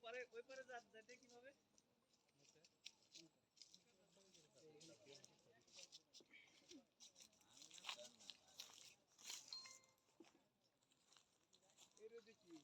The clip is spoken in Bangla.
ওপারে ওই পারে যেতে কীভাবে এর দেখি